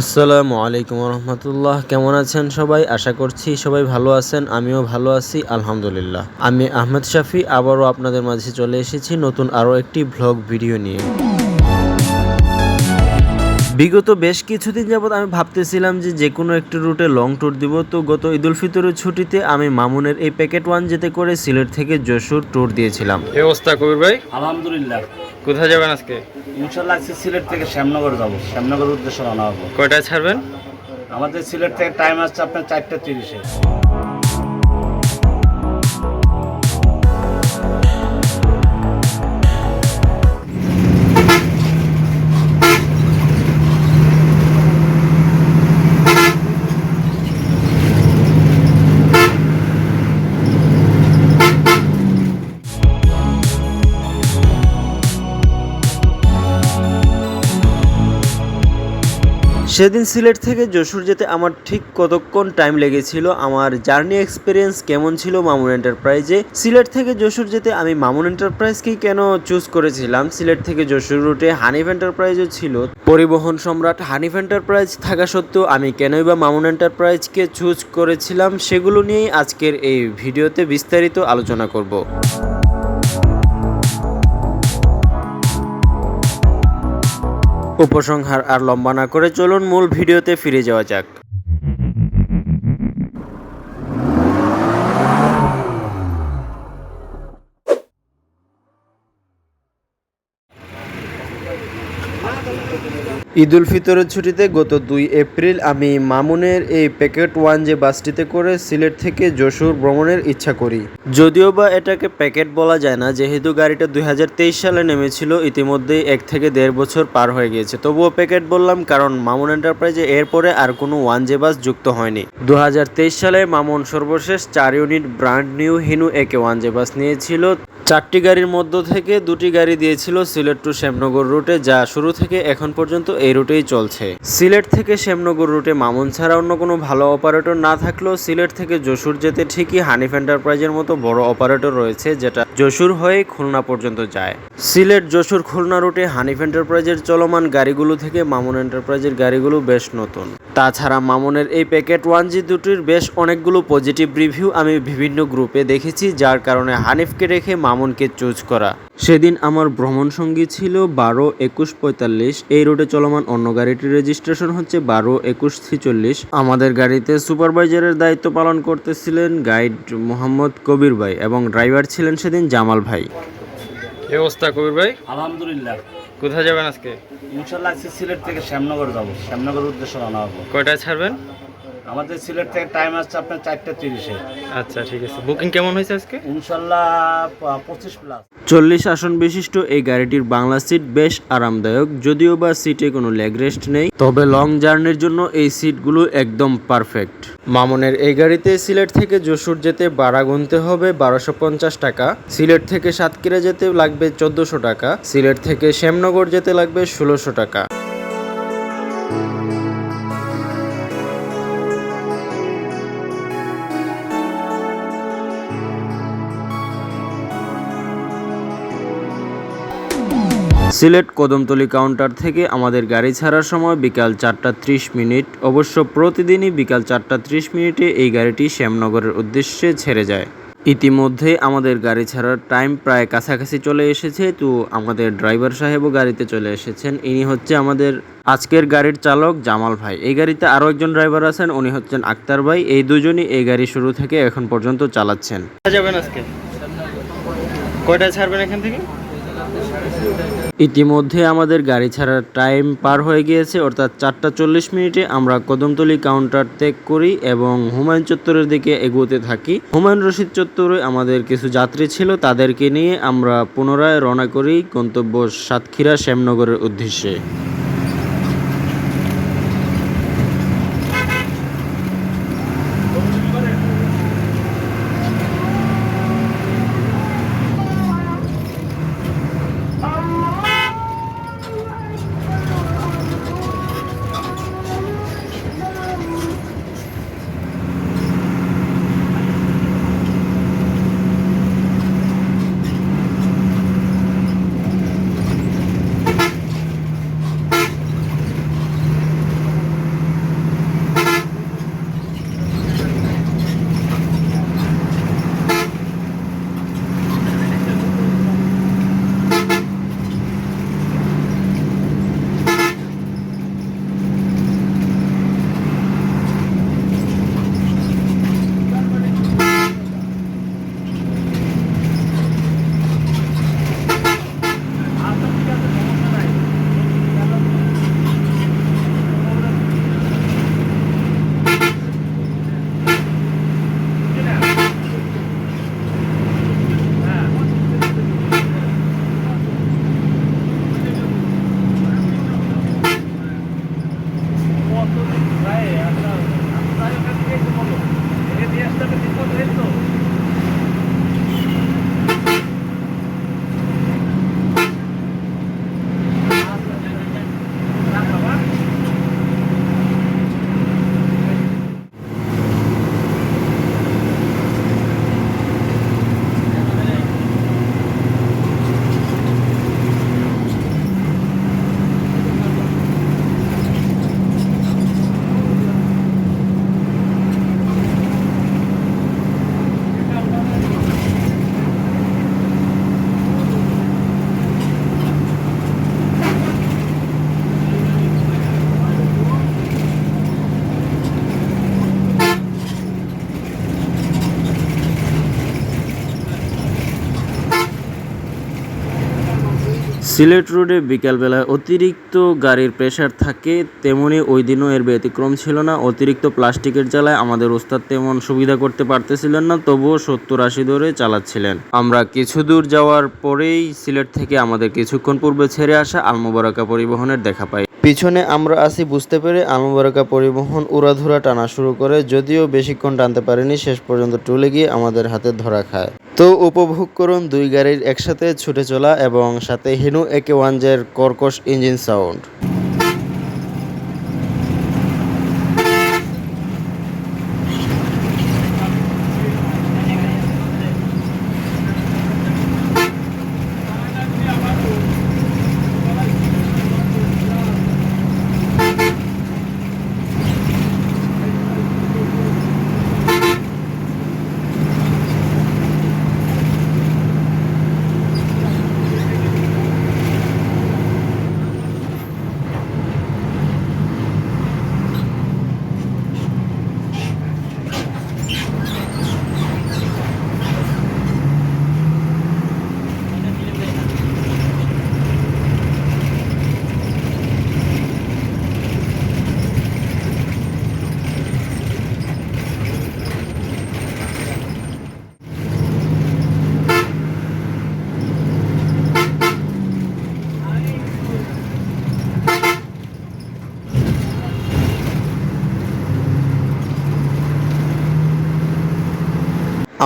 আসসালামু আলাইকুম রহমতুল্লাহ কেমন আছেন সবাই? আশা করছি সবাই ভালো আছেন আমিও ভালো আছি আলহামদুলিল্লাহ। আমি আহমেদ শাফি আবারও আপনাদের মাঝে চলে এসেছি নতুন আরও একটি ভ্লগ ভিডিও নিয়ে। বিগত বেশ কিছুদিন যাবত আমি ভাবতেছিলাম যে যে কোনো একটি রুটে লং ট্যুর দিব তো গত ঈদুল ফিতরের ছুটিতে আমি মামুনের এই প্যাকেট ওয়ান যেতে করে সিলেট থেকে যশোর ট্যুর দিয়েছিলাম। অবস্থা কবির ভাই? আলহামদুলিল্লাহ। কোথায় যাবেন আজকে? ইনশাল্লাহ আজকে সিলেট থেকে শ্যামনগর যাব। শ্যামনগর উদ্দেশ্যে রওনা হব। কয়টায় ছাড়বেন? আমাদের সিলেট থেকে টাইম আসছে আপনার চারটে তিরিশে। সেদিন সিলেট থেকে যশোর যেতে আমার ঠিক কতক্ষণ টাইম লেগেছিল, আমার জার্নি এক্সপিরিয়েন্স কেমন ছিল মামুন এন্টারপ্রাইজে সিলেট থেকে যশোর যেতে আমি মামুন এন্টারপ্রাইজকেই কেন চুজ করেছিলাম? সিলেট থেকে যশোর রুটে হানিফ এন্টারপ্রাইজও ছিল। পরিবহন সম্রাট হানিফ এন্টারপ্রাইজ থাকা সত্ত্বেও আমি কেনই বা মামুন এন্টারপ্রাইজকে চুজ করেছিলাম, সেগুলো নিয়েই আজকের এই ভিডিওতে বিস্তারিত আলোচনা করব। উপসংহার আর লম্বা না করে চলুন মূল ভিডিওতে ফিরে যাওয়া যাক। ঈদুল ফিতরের ছুটিতে গত দুই এপ্রিল আমি মামুনের এই প্যাকেট ওয়ান যে বাসটিতে করে সিলেট থেকে যশোর ভ্রমণের ইচ্ছা করি। যদিও বা এটাকে প্যাকেট বলা যায় না, যেহেতু গাড়িটা দুই হাজার তেইশ সালে নেমেছিল, ইতিমধ্যেই এক থেকে দেড় বছর পার হয়ে গিয়েছে। তবুও প্যাকেট বললাম, কারণ মামুন এন্টারপ্রাইজে এরপরে আর কোনো ওয়ান জে বাস যুক্ত হয়নি। দু হাজার তেইশ সালে মামুন সর্বশেষ চার ইউনিট ব্র্যান্ড নিউ হিনু একে ওয়ান জে বাস নিয়েছিল। চারটি গাড়ির মধ্য থেকে দুটি গাড়ি দিয়েছিল সিলেট টু শ্যামনগর রুটে যা শুরু থেকে এখন পর্যন্ত এই রুটেই চলছে। সিলেট থেকে শ্যামনগর রুটে মামুন ছাড়া অন্য কোনো ভালো অপারেটর না থাকলেও সিলেট থেকে যশোর যেতে ঠিকই হানিফ এন্টারপ্রাইজের মতো বড় অপারেটর রয়েছে, যেটা যশোর হয়ে খুলনা পর্যন্ত যায়। সিলেট যশোর খুলনা রুটে হানিফ এন্টারপ্রাইজের চলমান গাড়িগুলো থেকে মামুন এন্টারপ্রাইজের গাড়িগুলো বেশ নতুন। তাছাড়া মামুনের এই প্যাকেট ওয়ান জি দুটির বেশ অনেকগুলো পজিটিভ রিভিউ আমি বিভিন্ন গ্রুপে দেখেছি, যার কারণে হানিফকে রেখে মামুনকে চুজ করা। সেদিন আমার ভ্রমণ সঙ্গী ছিল বারো একুশ পঁয়তাল্লিশ। এই রুটে চলমান অন্য গাড়িটির রেজিস্ট্রেশন হচ্ছে বারো একুশ ছিচল্লিশ। আমাদের গাড়িতে সুপারভাইজারের দায়িত্ব পালন করতেছিলেন গাইড মোহাম্মদ কবির ভাই এবং ড্রাইভার ছিলেন সেদিন জামাল ভাই। অবস্থা কবির ভাই? আলহামদুলিল্লাহ। কোথায় যাবেন আজকে? ইনশাল্লাহ আজকে সিলেট থেকে শ্যামনগর যাব। শ্যামনগর উদ্দেশ্যে রওনা হব। কয়টায় ছাড়বেন? আমাদের সিলেট থেকে টাইম আসছে আপনার চারটে তিরিশে। আচ্ছা ঠিক আছে। বুকিং কেমন হয়েছে আজকে? ইনশাল্লাহ পঁচিশ প্লাস চল্লিশ আসন বিশিষ্ট এই গাড়িটির বাংলা সিট বেশ আরামদায়ক যদিও বা সিটে কোনো লেগ রেস্ট নেই। তবে লং জার্নির জন্য এই সিটগুলো একদম পারফেক্ট মামুনের এই গাড়িতে সিলেট থেকে যশোর যেতে ভাড়া গুনতে হবে বারোশো পঞ্চাশ টাকা। সিলেট থেকে সাতক্ষীরা যেতে লাগবে চোদ্দোশো টাকা। সিলেট থেকে শ্যামনগর যেতে লাগবে ষোলোশো টাকা। সিলেট কদমতলি কাউন্টার থেকে আমাদের গাড়ি ছাড়ার সময় বিকাল চারটা ত্রিশ মিনিট। অবশ্য প্রতিদিনই বিকাল চারটা ত্রিশ মিনিটে এই গাড়িটি শ্যামনগরের উদ্দেশ্যে ছেড়ে যায়। ইতিমধ্যে আমাদের গাড়ি ছাড়ার টাইম প্রায় কাছাকাছি চলে এসেছে। তো আমাদের ড্রাইভার সাহেবও গাড়িতে চলে এসেছেন। ইনি হচ্ছে আমাদের আজকের গাড়ির চালক জামাল ভাই। এই গাড়িতে আরও একজন ড্রাইভার আছেন, উনি হচ্ছেন আক্তার ভাই। এই দুজনই এই গাড়ি শুরু থেকে এখন পর্যন্ত চালাচ্ছেন। যাবেন আজকে? কয়টায় ছাড়বেন এখান থেকে? ইতিমধ্যে আমাদের গাড়ি ছাড়ার টাইম পার হয়ে গিয়েছে, অর্থাৎ চারটা চল্লিশ মিনিটে আমরা কদমতলি কাউন্টার ত্যাগ করি এবং হুমায়ুন চত্বরের দিকে এগোতে থাকি। হুমায়ুন রশিদ চত্বরে আমাদের কিছু যাত্রী ছিল, তাদেরকে নিয়ে আমরা পুনরায় রওনা করি গন্তব্য সাতক্ষীরা শ্যামনগরের উদ্দেশ্যে। সিলেট রোডে বিকালবেলায় অতিরিক্ত গাড়ির প্রেসার থাকে, তেমনি ওই দিনও এর ব্যতিক্রম ছিল না। অতিরিক্ত প্লাস্টিকের জ্বালায় আমাদের ওস্তাদ তেমন সুবিধা করতে পারতেছিলেন না, তবুও সত্তর আশি ধরে চালাচ্ছিলেন। আমরা কিছু দূর যাওয়ার পরেই সিলেট থেকে আমাদের কিছুক্ষণ পূর্বে ছেড়ে আসা আলমোবারাকা পরিবহনের দেখা পাই। পিছনে আমরা আসি বুঝতে পেরে আলমোবারাকা পরিবহন উড়াধুরা টানা শুরু করে, যদিও বেশিক্ষণ টানতে পারেনি, শেষ পর্যন্ত টুলে গিয়ে আমাদের হাতে ধরা খায়। তো উপভোগ করুন দুই গাড়ির একসাথে ছুটে চলা এবং সাথে হিনু একে ওয়ানজের কর্কশ ইঞ্জিন সাউন্ড।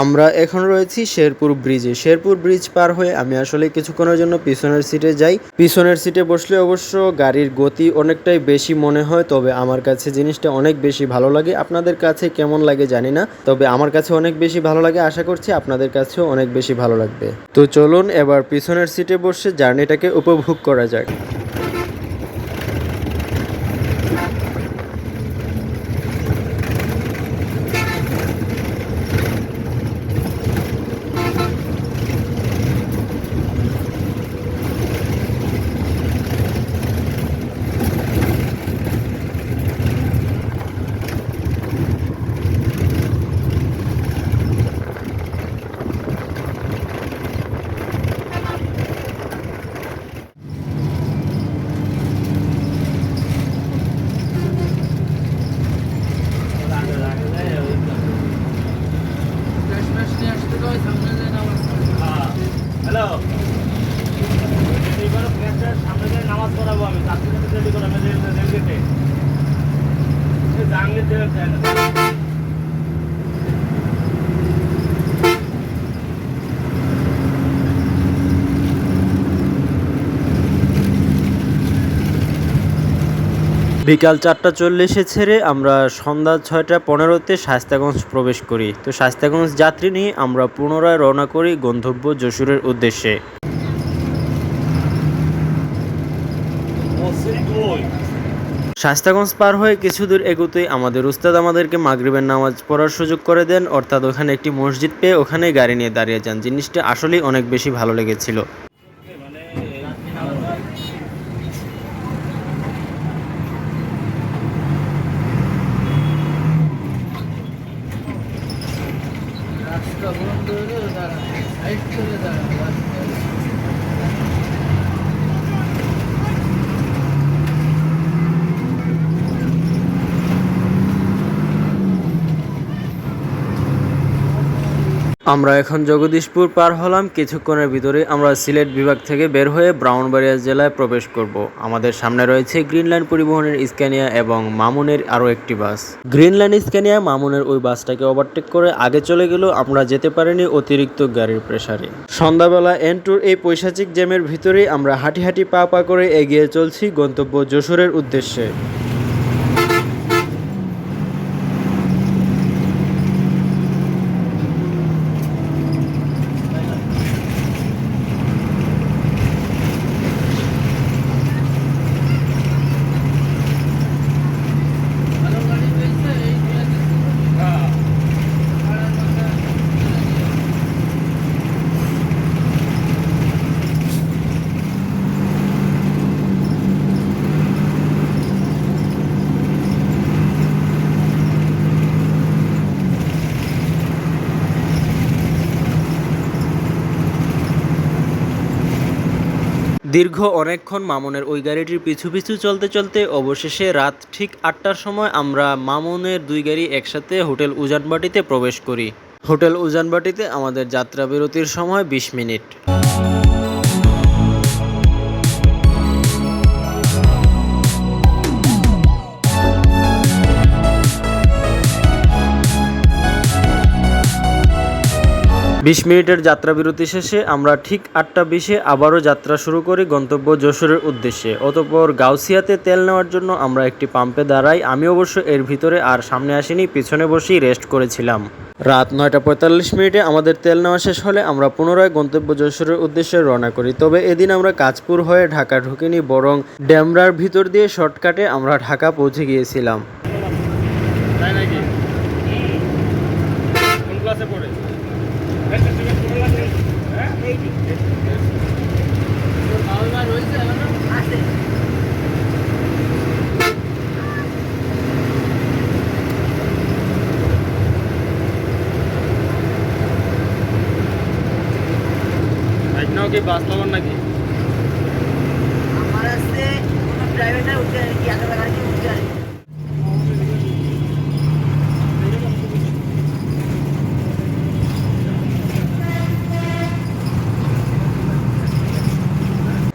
আমরা এখন রয়েছি শেরপুর ব্রিজে। শেরপুর ব্রিজ পার হয়ে আমি আসলে কিছুক্ষণের জন্য পিছনের সিটে যাই। পিছনের সিটে বসলে অবশ্য গাড়ির গতি অনেকটাই বেশি মনে হয়, তবে আমার কাছে জিনিসটা অনেক বেশি ভালো লাগে। আপনাদের কাছে কেমন লাগে জানি না, তবে আমার কাছে অনেক বেশি ভালো লাগে। আশা করছি আপনাদের কাছেও অনেক বেশি ভালো লাগবে। তো চলুন এবার পিছনের সিটে বসে জার্নিটাকে উপভোগ করা যাক। হ্যালো এইবার ফ্ল্যাটের সামনে দিয়ে নামাজ পড়াবো আমি। তার রেডি করে আমি রেল গেটে জাহাঙ্গীর চাই না। বিকাল চারটা চল্লিশে ছেড়ে আমরা সন্ধ্যা ছয়টা পনেরোতে শাস্তাগঞ্জ প্রবেশ করি। তো শাস্তাগঞ্জ যাত্রী নিয়ে আমরা পুনরায় রওনা করি গন্তব্য যশোরের উদ্দেশ্যে। শাস্তাগঞ্জ পার হয়ে কিছু দূর এগোতেই আমাদের উস্তাদ আমাদেরকে মাগরিবের নামাজ পড়ার সুযোগ করে দেন, অর্থাৎ ওখানে একটি মসজিদ পেয়ে ওখানে গাড়ি নিয়ে দাঁড়িয়ে যান। জিনিসটা আসলেই অনেক বেশি ভালো লেগেছিল। রাস্তা বন্ধ হলে দাঁড়া সাইড করে দাঁড়া আমরা এখন জগদীশপুর পার হলাম। কিছুক্ষণের ভিতরে আমরা সিলেট বিভাগ থেকে বের হয়ে ব্রাউনবাড়িয়া জেলায় প্রবেশ করব। আমাদের সামনে রয়েছে গ্রিন লাইন পরিবহনের স্ক্যানিয়া এবং মামুনের আরও একটি বাস। গ্রিন লাইন স্ক্যানিয়া, মামুনের ওই বাসটাকে ওভারটেক করে আগে চলে গেলেও আমরা যেতে পারিনি অতিরিক্ত গাড়ির প্রেসারে সন্ধ্যাবেলা এন্টুর এই পৈশাচিক জ্যামের ভিতরেই আমরা হাঁটি হাঁটি পা পা করে এগিয়ে চলছি গন্তব্য যশোরের উদ্দেশ্যে। দীর্ঘ অনেকক্ষণ মামুনের ওই গাড়িটির পিছু পিছু চলতে চলতে অবশেষে রাত ঠিক আটটার সময় আমরা মামুনের দুই গাড়ি একসাথে হোটেল উজানবাটিতে প্রবেশ করি। হোটেল উজানবাটিতে আমাদের যাত্রা বিরতির সময় বিশ মিনিট। বিশ মিনিটের যাত্রা বিরতি শেষে আমরা ঠিক আটটা বিশে আবারও যাত্রা শুরু করি গন্তব্য যশোরের উদ্দেশ্যে। অতপর গাউসিয়াতে তেল নেওয়ার জন্য আমরা একটি পাম্পে দাঁড়াই। আমি অবশ্য এর ভিতরে আর সামনে আসিনি, পিছনে বসেই রেস্ট করেছিলাম। রাত নয়টা পঁয়তাল্লিশ মিনিটে আমাদের তেল নেওয়া শেষ হলে আমরা পুনরায় গন্তব্য যশোরের উদ্দেশ্যে রওনা করি। তবে এদিন আমরা কাজপুর হয়ে ঢাকা ঢুকিনি, বরং ড্যামরার ভিতর দিয়ে শর্টকাটে আমরা ঢাকা পৌঁছে গিয়েছিলাম। তাই নাকি কোন ক্লাসে পড়ে তোর বাবা মা রয়েছে এখনও? একটাও কি বাস পাবেন নাকি আমার আসছে কোনো প্রাইভেটে উঠতে আর কি এত টাকা দিয়ে উঠতে আর কি।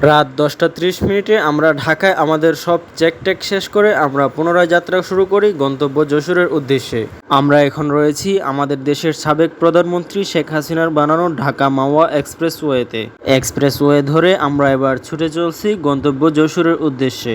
রাত দশটা ত্রিশ মিনিটে আমরা ঢাকায় আমাদের সব চেক টেক শেষ করে আমরা পুনরায় যাত্রা শুরু করি গন্তব্য যশোরের উদ্দেশ্যে। আমরা এখন রয়েছি আমাদের দেশের সাবেক প্রধানমন্ত্রী শেখ হাসিনার বানানো ঢাকা মাওয়া এক্সপ্রেসওয়েতে। এক্সপ্রেসওয়ে ধরে আমরা এবার ছুটে চলছি গন্তব্য যশোরের উদ্দেশ্যে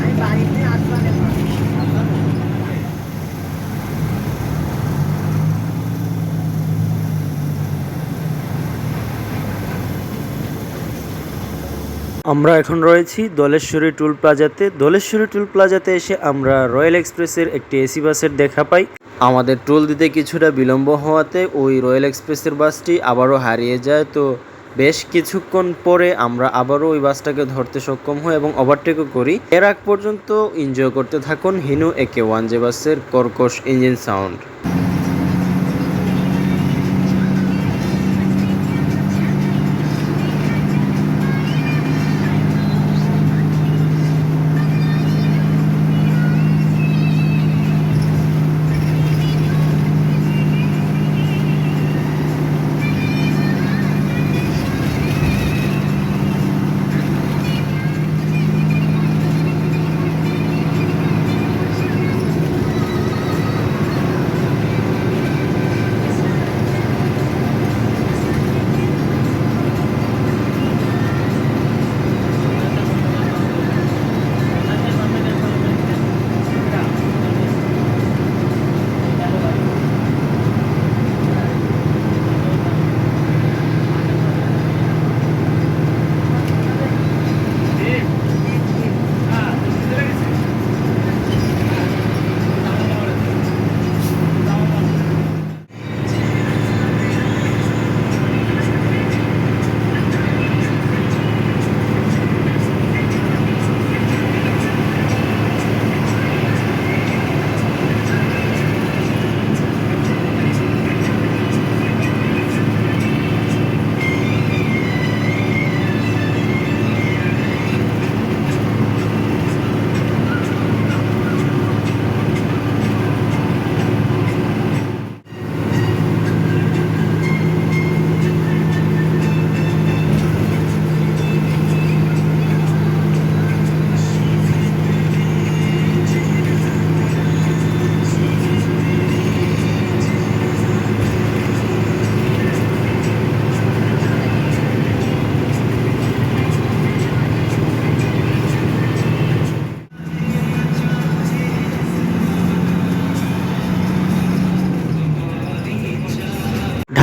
আমি বাড়িতে আসলাম এখন। আমরা এখন রয়েছি দলেশ্বরী টুল প্লাজাতে। দলেশ্বরী টুল প্লাজাতে এসে আমরা রয়্যাল এক্সপ্রেসের একটি এসি বাসের দেখা পাই। আমাদের টোল দিতে কিছুটা বিলম্ব হওয়াতে ওই রয়্যাল এক্সপ্রেসের বাসটি আবারও হারিয়ে যায়। তো বেশ কিছুক্ষণ পরে আমরা আবারও ওই বাসটাকে ধরতে সক্ষম হই এবং ওভারটেকও করি। এর আগ পর্যন্ত এনজয় করতে থাকুন হিনু একে ওয়ান জে বাসের কর্কশ ইঞ্জিন সাউন্ড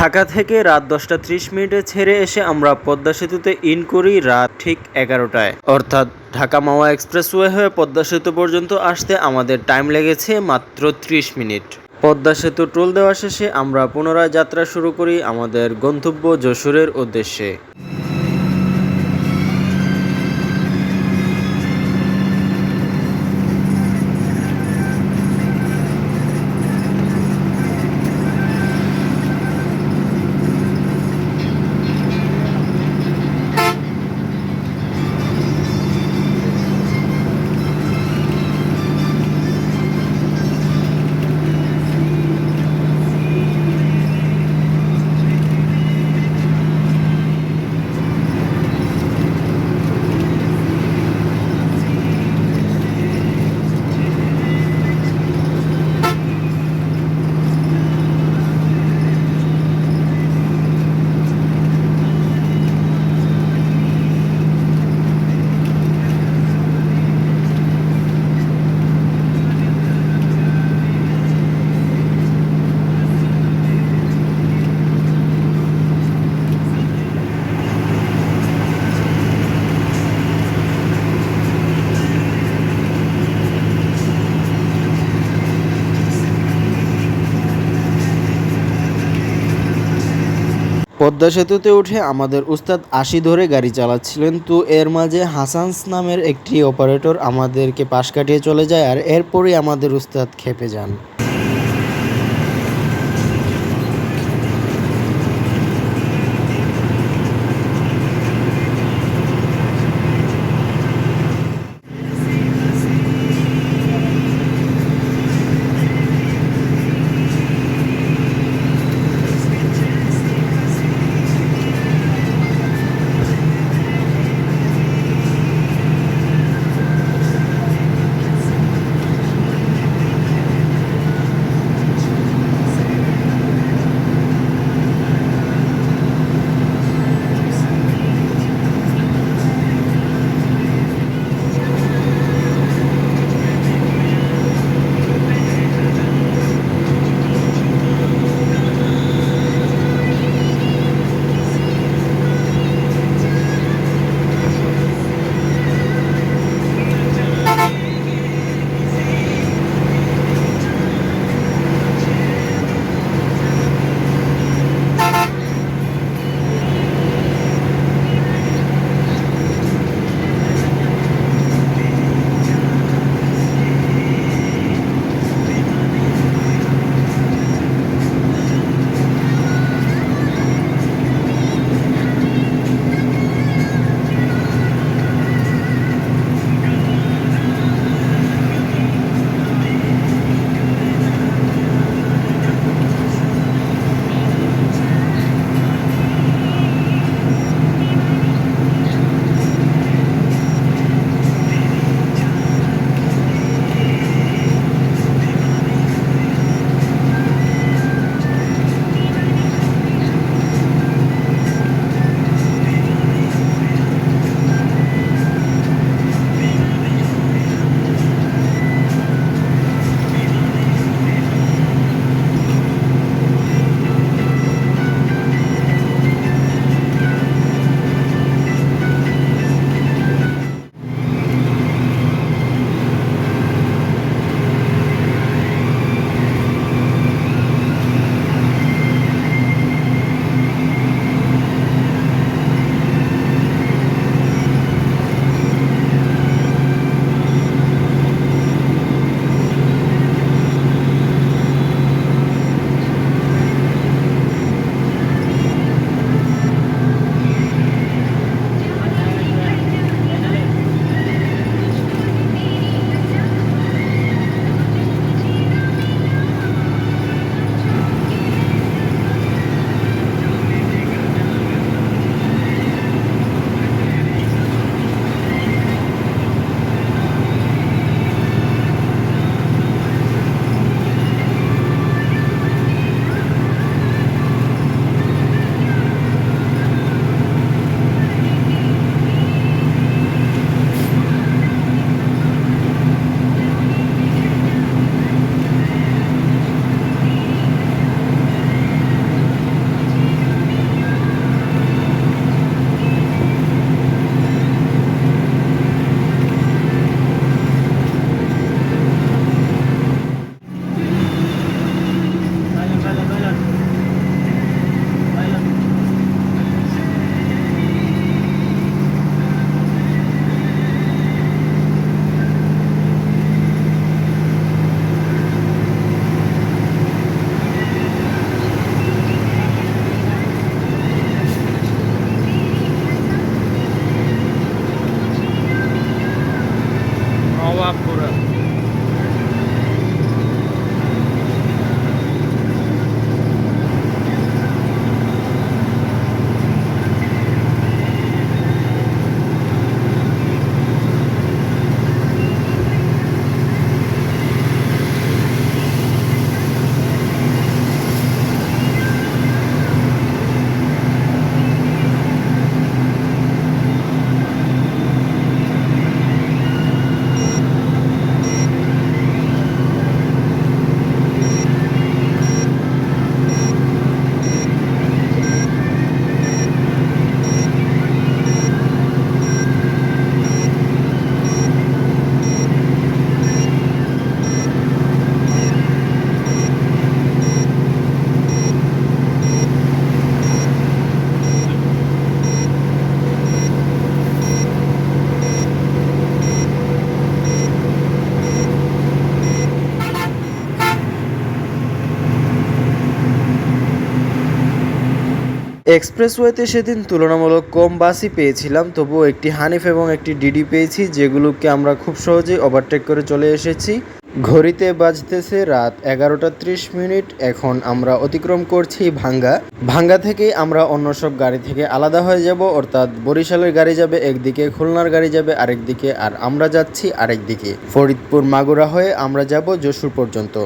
ঢাকা থেকে রাত দশটা ত্রিশ মিনিটে ছেড়ে এসে আমরা পদ্মা সেতুতে ইন করি রাত ঠিক এগারোটায়। অর্থাৎ ঢাকা মাওয়া এক্সপ্রেসওয়ে হয়ে পদ্মা সেতু পর্যন্ত আসতে আমাদের টাইম লেগেছে মাত্র ত্রিশ মিনিট। পদ্মা সেতু টোল দেওয়া শেষে আমরা পুনরায় যাত্রা শুরু করি আমাদের গন্তব্য যশোরের উদ্দেশ্যে। পদ্মা সেতুতে উঠে আমাদের উস্তাদ আশি ধরে গাড়ি চালাচ্ছিলেন। তো এর মাঝে হাসানস নামের একটি অপারেটর আমাদেরকে পাশ কাটিয়ে চলে যায় আর এরপরই আমাদের উস্তাদ খেপে যান। এক্সপ্রেসওয়েতে সেদিন তুলনামূলক কম বাসই পেয়েছিলাম, তবুও একটি হানিফ এবং একটি ডিডি পেয়েছি, যেগুলোকে আমরা খুব সহজেই ওভারটেক করে চলে এসেছি। ঘড়িতে বাজতেছে রাত এগারোটা ত্রিশ মিনিট, এখন আমরা অতিক্রম করছি ভাঙ্গা। ভাঙ্গা থেকে আমরা অন্য সব গাড়ি থেকে আলাদা হয়ে যাব, অর্থাৎ বরিশালের গাড়ি যাবে একদিকে, খুলনার গাড়ি যাবে আরেক দিকে আর আমরা যাচ্ছি আরেক দিকে ফরিদপুর মাগুরা হয়ে আমরা যাব যশোর পর্যন্ত।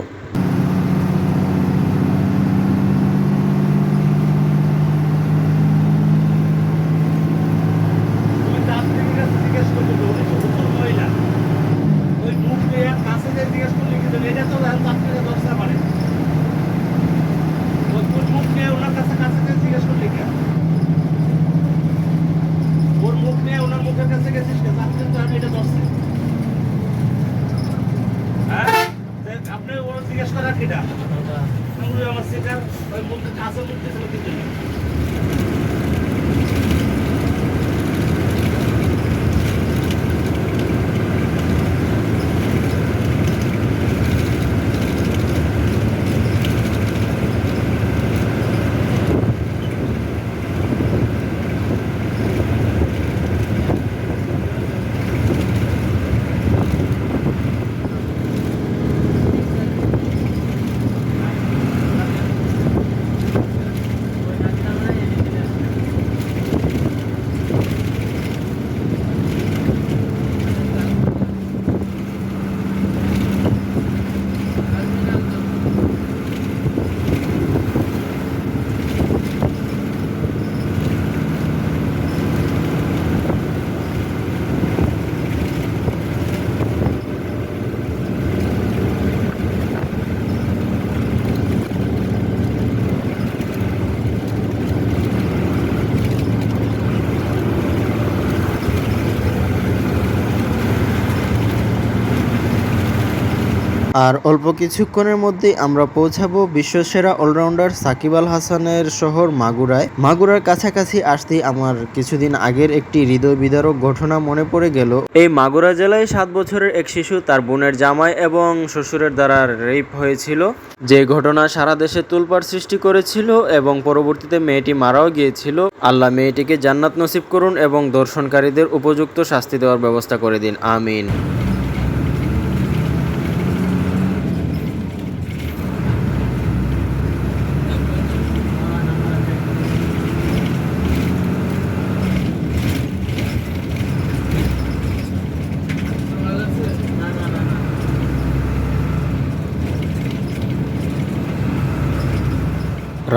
আর অল্প কিছুক্ষণের মধ্যেই আমরা পৌঁছাবো বিশ্বসেরা অলরাউন্ডার সাকিব আল হাসানের শহর মাগুরায়। মাগুরার কাছাকাছি আসতেই আমার কিছুদিন আগের একটি হৃদয় বিদারক ঘটনা মনে পড়ে গেল। এই মাগুরা জেলায় সাত বছরের এক শিশু তার বোনের জামাই এবং শ্বশুরের দ্বারা রেপ হয়েছিল। যে ঘটনা সারা দেশে তুলপার সৃষ্টি করেছিল এবং পরবর্তীতে মেয়েটি মারাও গিয়েছিল। আল্লাহ মেয়েটিকে জান্নাত নসিব করুন এবং দর্শনকারীদের উপযুক্ত শাস্তি দেওয়ার ব্যবস্থা করে দিন। আমিন।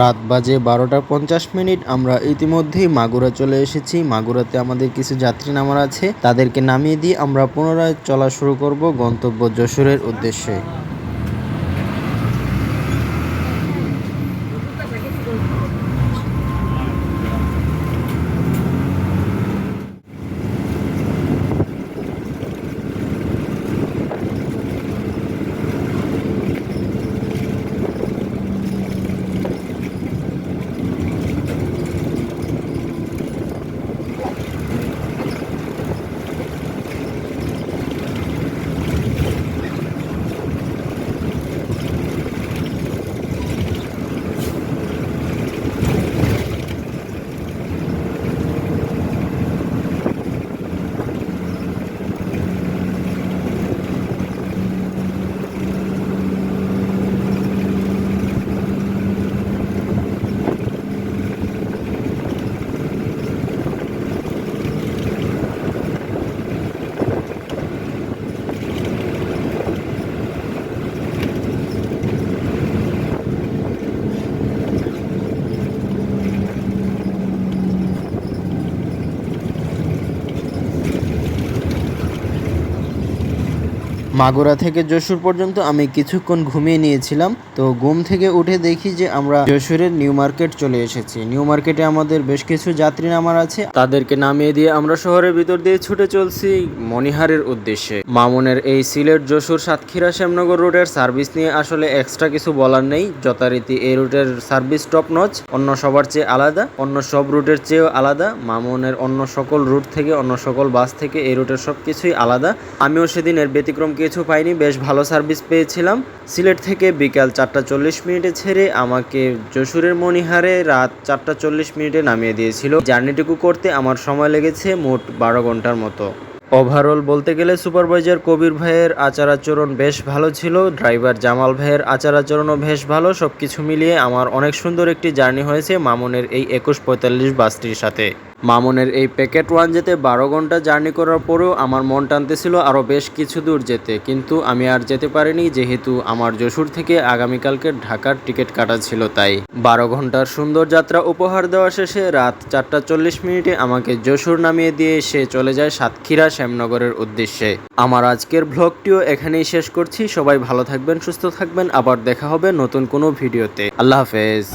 রাত বাজে বারোটা পঞ্চাশ মিনিট। আমরা ইতিমধ্যেই মাগুরা চলে এসেছি। মাগুরাতে আমাদের কিছু যাত্রী নামার আছে। তাদেরকে নামিয়ে দিয়ে আমরা পুনরায় চলা শুরু করব গন্তব্য যশোরের উদ্দেশ্যে। মাগুরা থেকে যশোর পর্যন্ত আমি কিছুক্ষণ ঘুমিয়ে নিয়েছিলাম, তো ঘুম থেকে উঠে দেখি যে আমরা যশোরের নিউ মার্কেট চলে এসেছি। নিউ মার্কেটে আমাদের বেশ কিছু যাত্রী নামার আছে। তাদেরকে নামিয়ে দিয়ে আমরা শহরের ভিতর দিয়ে ছুটে চলছি মনিহারের উদ্দেশ্যে। মামুনের এই সিলেট যশোর সাতক্ষীরা শ্যামনগর রোডের সার্ভিস নিয়ে আসলে এক্সট্রা কিছু বলার নেই। যথারীতি এই রুটের সার্ভিস টপ নচ অন্য সবার চেয়ে আলাদা, অন্য সব রুটের চেয়েও আলাদা। মামুনের অন্য সকল রুট থেকে, অন্য সকল বাস থেকে এই রুটের সব কিছুই আলাদা। আমিও সেদিন এর ব্যতিক্রম কিছু পাইনি, বেশ ভালো সার্ভিস পেয়েছিলাম। সিলেট থেকে বিকাল চারটা চল্লিশ মিনিটে ছেড়ে আমাকে যশোরের মনিহারে রাত চারটা চল্লিশ মিনিটে নামিয়ে দিয়েছিল। জার্নিটুকু করতে আমার সময় লেগেছে মোট বারো ঘণ্টার মতো। ওভারঅল বলতে গেলে সুপারভাইজার কবির ভাইয়ের আচার আচরণ বেশ ভালো ছিল ড্রাইভার জামাল ভাইয়ের আচার আচরণও বেশ ভালো সব কিছু মিলিয়ে আমার অনেক সুন্দর একটি জার্নি হয়েছে মামুনের এই একুশ পঁয়তাল্লিশ বাসটির সাথে। মামুনের এই প্যাকেট ওয়ান যেতে বারো ঘণ্টা জার্নি করার পরেও আমার মন টানতেছিল আরও বেশ কিছু দূর যেতে। কিন্তু আমি আর যেতে পারিনি, যেহেতু আমার যশোর থেকে আগামীকালকে ঢাকার টিকিট কাটা ছিল তাই। বারো ঘণ্টার সুন্দর যাত্রা উপহার দেওয়া শেষে রাত চারটা চল্লিশ মিনিটে আমাকে যশোর নামিয়ে দিয়ে সে চলে যায় সাতক্ষীরা শ্যামনগরের উদ্দেশ্যে। আমার আজকের ভ্লগটিও এখানেই শেষ করছি। সবাই ভালো থাকবেন, সুস্থ থাকবেন। আবার দেখা হবে নতুন কোনো ভিডিওতে। আল্লাহ হাফেজ।